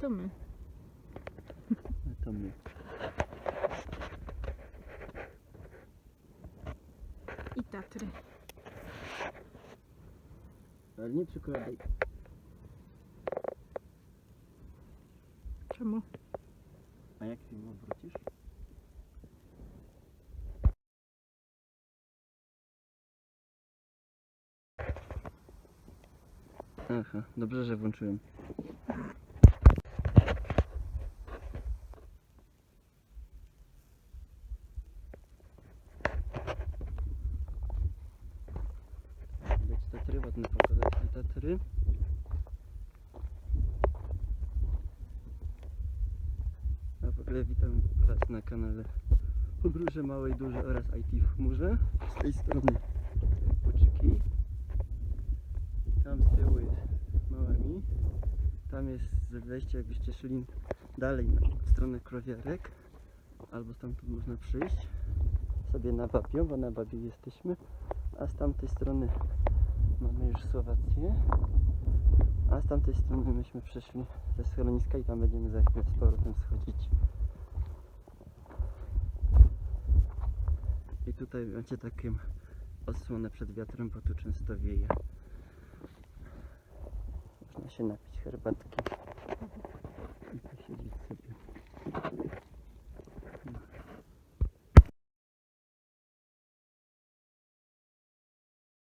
to my. A to my. I Tatry. Ale nie przykładaj. Czemu? A jak film odwrócisz? Aha, dobrze, że włączyłem. Widać Tatry, ładne Tatry. A w ogóle witam Was na kanale Podróże Małe i Duże oraz IT w chmurze. Z tej strony Puczyki. Tam z tyłu jest Małemi. Tam jest wejście, jakbyście szli dalej na stronę Krowiarek. Albo stamtąd można przyjść sobie na Babią, bo na Babie jesteśmy. A z tamtej strony już Słowację. A z tamtej strony myśmy przeszli ze schroniska i tam będziemy za chwilę z powrotem schodzić. I tutaj macie taką osłonę przed wiatrem, bo tu często wieje. Można się napić herbatki.